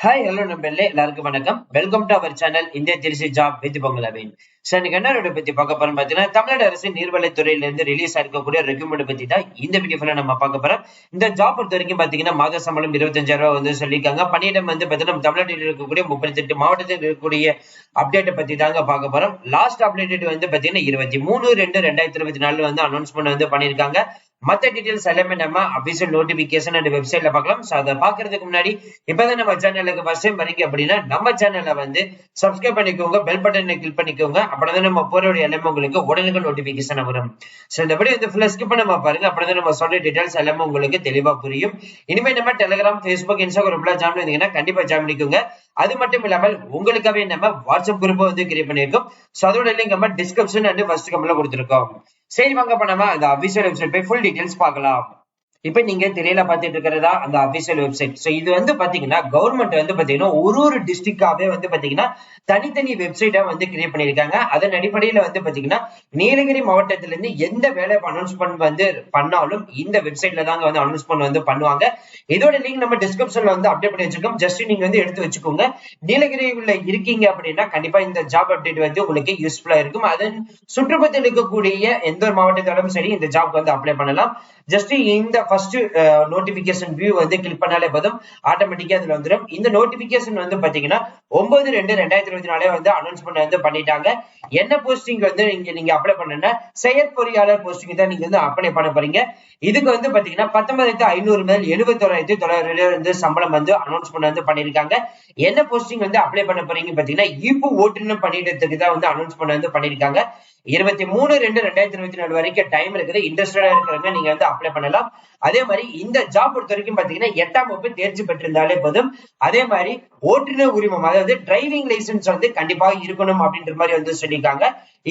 Hi hello நம்பர்ல எல்லாருக்கும் வணக்கம். வெல்கம் டு அவர் சேனல் இந்திய திருச்சி ஜாப் வித் பொங்கலவின் சார் இன்னைக்கு என்ன பத்தி பார்க்க போறோம். பாத்தீங்கன்னா தமிழ்நாடு அரசு நீர்வளத்துறையில இருந்து ரிலீஸ் ஆயிருக்கக்கூடிய ரெக்யூமெண்ட் பத்தி தான் இந்த வீடியோல நம்ம பார்க்க போறோம். இந்த ஜாப் பொறுத்த வரைக்கும் பாத்தீங்கன்னா மாத சம்பளம் இருபத்தஞ்சாயிரம் ரூபாய் வந்து சொல்லியிருக்காங்க. பணியிடம் வந்து பாத்தீங்கன்னா நம்ம தமிழ்நாட்டில் இருக்கக்கூடிய முப்பத்தி எட்டு மாவட்டத்தில் இருக்கக்கூடிய அப்டேட்டை பத்தி தாங்க பார்க்க போறோம். லாஸ்ட் அப்டேட் வந்து பாத்தீங்கன்னா இருபத்தி மூணு ரெண்டு ரெண்டாயிரத்தி இருபத்தி நாலு வந்து அனௌன்ஸ்மெண்ட் வந்து பண்ணியிருக்காங்க. மத்த டீடைல்ஸ் எல்லாமே நம்ம அபிஷியல் நோட்டிபிகேஷன் அண்ட் வெப்சைட்ல பார்க்கலாம். ஸோ அதை பாக்குறதுக்கு முன்னாடி இப்பதான் நம்ம சேனலுக்கு ஃபர்ஸ்ட் டைம் வரீங்க அப்படின்னா நம்ம சேனலை வந்து சப்ஸ்கிரைப் பண்ணிக்கோங்க பெல் பட்டனை கிளிக் பண்ணிக்கோங்க. அப்படிதான் நம்ம போறோட எல்லாமே உங்களுக்கு உடனுக்கு நோட்டிபிகேஷன் வரும். சோ இந்த வீடியோ வந்து ஃபுல்லா ஸ்கிப் பண்ணாம பாருங்க. அப்படிதான் நம்ம சொல்ற டீடைல்ஸ் எல்லாமே உங்களுக்கு தெளிவா புரியும். இனிமே நம்ம டெலிகிராம் ஃபேஸ்புக் இன்ஸ்டாகிராம்ல ஜாயின் பண்ணீங்கன்னா கண்டிப்பா ஜாயின் பண்ணிக்கோங்க. அது மட்டும் இல்லாமல் உங்களுக்காகவே நம்ம வாட்ஸ்அப் குரூப் வந்து கிரியேட் பண்ணிருக்கோம் சோ அதோட லிங்க் நம்ம டிஸ்கிரிப்ஷன் அண்ட் ஃபர்ஸ்ட் கமெண்ட்ல கொடுத்துருக்கோம். சரி வாங்க பண்ணாம நம்ம அந்த அபிஷியல் வெப்சைட் போய் ஃபுல் டீடைல்ஸ் பார்க்கலாம். இப்ப நீங்க தெரியல பாத்துட்டு இருக்கிறதா அந்த அபிஷியல் வெப்சைட் சோ இது வந்து பாத்தீங்கன்னா கவர்மெண்ட் வந்து பாத்தீங்கன்னா ஒரு ஒரு டிஸ்ட்ரிக்டாவே வந்து பாத்தீங்கன்னா தனித்தனி வெப்சைட்டா வந்து கிரியேட் பண்ணிருக்காங்க அதன் அடிப்படையில வந்து பாத்தீங்கன்னா நீலகிரி மாவட்டத்தில இருந்து எந்த வேலை அனௌன்ஸ்மெண்ட் வந்து பண்ணாலும் இந்த வெப்சைட்ல தாங்க வந்து அனௌன்ஸ்மெண்ட் வந்து பண்ணுவாங்க. இதோட லிங்க் நம்ம டிஸ்கிரிப்ஷன்ல வந்து அப்டேட் பண்ணி வச்சிருக்கோம். ஜஸ்ட் நீங்க வந்து எடுத்து வச்சுக்கோங்க. நீலகிரியில இருக்கீங்க அப்படின்னா கண்டிப்பா இந்த ஜாப் அப்டேட் வந்து உங்களுக்கு யூஸ்ஃபுல்லா இருக்கும். அதன் சுற்றுப்பத்தில் இருக்கக்கூடிய எந்த ஒரு மாவட்டத்தாலும் சரி இந்த ஜாப் வந்து அப்ளை பண்ணலாம். ஜஸ்ட் இந்த ஃபர்ஸ்ட் நோட்டிபிகேஷன் வியூ வந்து கிளிக் பண்ணாலே போதும். ஆட்டோமேட்டிக்கா அதுல வந்துடும் இந்த நோட்டிபிகேஷன் வந்து பாத்தீங்கன்னா ஒன்பது ரெண்டு ரெண்டாயிரத்தி இருபத்தி நாலே வந்து அனௌன்ஸ்மெண்ட் வந்து பண்ணிட்டாங்க. என்ன போஸ்டிங் வந்து நீங்க நீங்க அப்ளை பண்ணுன்னா செயற்பொறியாளர் போஸ்டிங் தான் நீங்க வந்து அப்ளை பண்ண போறீங்க. இதுக்கு வந்து பாத்தீங்கன்னா பத்தொன்பதாயிரத்தி ஐநூறு முதல் எழுபத்தோராயிரத்தி தொள்ளாயிரம் வந்து சம்பளம் வந்து அனௌன்ஸ்மெண்ட் வந்து பண்ணிருக்காங்க. என்ன போஸ்டிங் வந்து அப்ளை பண்ண போறீங்க பாத்தீங்கன்னா இப்போ ஓட்டுநர் பணியிடத்துக்கு தான் வந்து அனௌன்ஸ்மெண்ட் வந்து பண்ணிருக்காங்க. இருபத்தி மூணு ரெண்டு ரெண்டாயிரத்தி இருபத்தி நாலு வரைக்கும் டைம் இருக்குது. இன்ட்ரெஸ்டடா இருக்கிறவங்க நீங்க வந்து அப்ளை பண்ணலாம். அதே மாதிரி இந்த ஜாப் பொறுத்த வரைக்கும் பாத்தீங்கன்னா எட்டாம் வகுப்பு தேர்ச்சி பெற்றிருந்தாலே போதும். அதே மாதிரி ஓட்டுநர் உரிமம் அதாவது டிரைவிங் லைசன்ஸ் வந்து கண்டிப்பாக இருக்கணும் அப்படின்ற மாதிரி வந்து சொல்லியிருக்காங்க.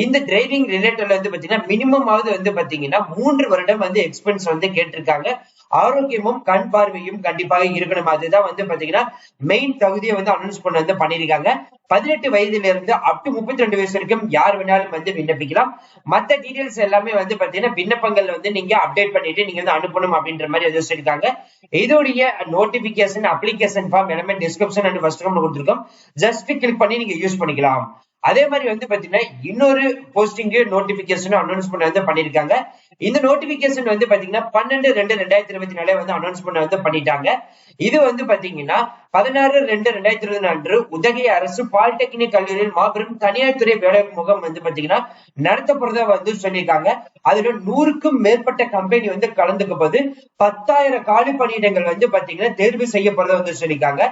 இந்த டிரைவிங் ரிலேட்டட்ல வந்து பாத்தீங்கன்னா மினிமம் ஆவது வந்து பாத்தீங்கன்னா மூன்று வருடம் வந்து எக்ஸ்பென்ஸ் வந்து கேட்டிருக்காங்க. ஆரோக்கியமும் கண் பார்வையும் கண்டிப்பாக இருக்கணும். அதுதான் வந்து பாத்தீங்கன்னா மெயின் தகுதியை வந்து அனௌன்ஸ் பண்ண வந்து பண்ணிருக்காங்க பதினெட்டு வயதுல இருந்து அப் டு முப்பத்தி ரெண்டு வயசு வரைக்கும் யார் வேணாலும் வந்து விண்ணப்பிக்கலாம். மத்த டீடைல்ஸ் எல்லாமே வந்து பாத்தீங்கன்னா விண்ணப்பங்கள் வந்து நீங்க அப்டேட் பண்ணிட்டு நீங்க வந்து அனுப்பணும் அப்படின்ற மாதிரி வந்து சொல்லிருக்காங்க இதோடைய நோட்டிபிகேஷன் அப்ளிகேஷன் ஃபார்ம் எல்லாமே டிஸ்கிரிப்ஷன் அண்ட் ஃபர்ஸ்ட் கொடுத்துருக்கோம். ஜஸ்ட் கிளிக் பண்ணி நீங்க யூஸ் பண்ணிக்கலாம். அதே மாதிரி வந்து பாத்தீங்கன்னா இன்னொரு போஸ்டிங்கு நோட்டிபிகேஷன் அனௌன்ஸ்மெண்ட் வந்து பண்ணிருக்காங்க இந்த நோட்டிபிகேஷன் வந்து பாத்தீங்கன்னா பன்னெண்டு ரெண்டு ரெண்டாயிரத்தி இருபத்தி நாலே வந்து அனௌன்ஸ்மெண்ட் வந்து பண்ணிட்டாங்க. இது வந்து பாத்தீங்கன்னா பதினாறு ரெண்டு ரெண்டாயிரத்தி இருபத்தி அன்று உதகை அரசு பாலிடெக்னிக் கல்லூரியில் மாபெரும் தனியார் துறை வேலை முகம் வந்து பாத்தீங்கன்னா நடத்தப்படுறதா வந்து சொல்லியிருக்காங்க. அதுல நூறுக்கும் மேற்பட்ட கம்பெனி வந்து கலந்துக்க போது பத்தாயிரம் காலி பணியிடங்கள் வந்து பாத்தீங்கன்னா தேர்வு செய்யப்படுறதா வந்து சொல்லியிருக்காங்க.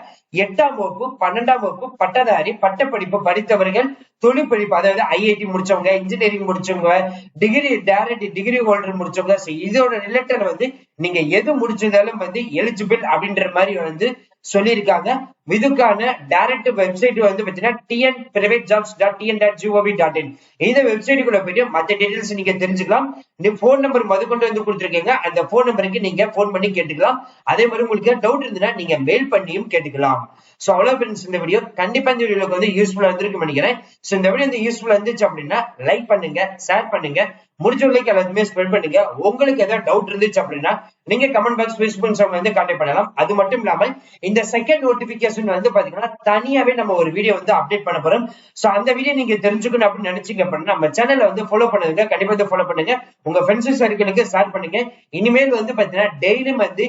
எட்டாம் வகுப்பு பன்னெண்டாம் வகுப்பு பட்டதாரி பட்டப்படிப்பு படித்தவர்கள் தொழில் படிப்பு அதாவது ஐஐடி முடிச்சவங்க இன்ஜினியரிங் முடிச்சவங்க டிகிரி டேரக்ட் டிகிரி ஹோல்டர் முடிச்சவங்க இதோட ரிலேட்டட் வந்து நீங்க எது முடிச்சிருந்தாலும் வந்து எலிஜிபிள் அப்படின்ற மாதிரி வந்து சொல்லியிருக்காங்க. இதுக்கான டைரக்ட் வெப்சைட் வந்து பாத்தீங்கன்னா TN private jobs dot TN dot GOV dot in இந்த வெப்சைட்டுக்குள்ள போயிட்டு மற்ற டீடைல்ஸ் நீங்க தெரிஞ்சுக்கலாம். நீ போன் நம்பர் மதுக்கொண்டு வந்து கொடுத்துருக்கீங்க. அந்த போன் நம்பருக்கு நீங்க போன் பண்ணி கேட்டுக்கலாம். அதே மாதிரி உங்களுக்கு டவுட் இருந்ததுன்னா நீங்க மெயில் பண்ணியும் கேட்டுக்கலாம். சோ அவ்வளவு ஃப்ரெண்ட்ஸ் இந்த வீடியோ கண்டிப்பா இந்த வீடியோக்கு வந்து யூஸ்ஃபுல்லா இருந்திருக்கு நினைக்கிறேன். சோ இந்த வீடியோ வந்து யூஸ்ஃபுல்லா இருந்துச்சு அப்படின்னா லைக் பண்ணுங்க ஷேர் பண்ணுங்க. முடிஞ்சவங்களுக்கு எல்லாத்தையுமே ஸ்பெண்ட் பண்ணுங்க. உங்களுக்கு ஏதாவது டவுட் இருந்துச்சு அப்படின்னா நீங்க கமெண்ட் பாக்ஸ் ஃபேஸ்புக் வந்து கான்டெக்ட் பண்ணலாம். அது மட்டும் இல்லாமல் இந்த செகண்ட் நோட்டிபிகேஷன் வந்து பாத்தீங்கன்னா தனியாவே நம்ம ஒரு வீடியோ வந்து அப்டேட் பண்ண போறோம். சோ அந்த வீடியோ நீங்க தெரிஞ்சுக்கணும் அப்படின்னு நினைச்சீங்க அப்படின்னா நம்ம சேனலை வந்து ஃபாலோ பண்ணுங்க. கண்டிப்பா வந்து ஃபாலோ பண்ணுங்க. உங்க ஃப்ரெண்ட்ஸ் சர்க்கிளுக்கு ஷேர் பண்ணுங்க. இனிமேல் வந்து பாத்தீங்கன்னா டெய்லியும் வந்து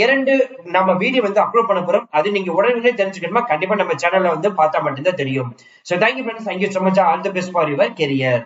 இரண்டு நம்ம வீடியோ வந்து அப்லோட் பண்ண போறோம். அது நீங்க உடனே தெரிஞ்சுக்கணுமா? கண்டிப்பா நம்ம சேனல்ல வந்து பார்த்தா மட்டும்தான் தெரியும். So thank you friends thank you so much all the best for your career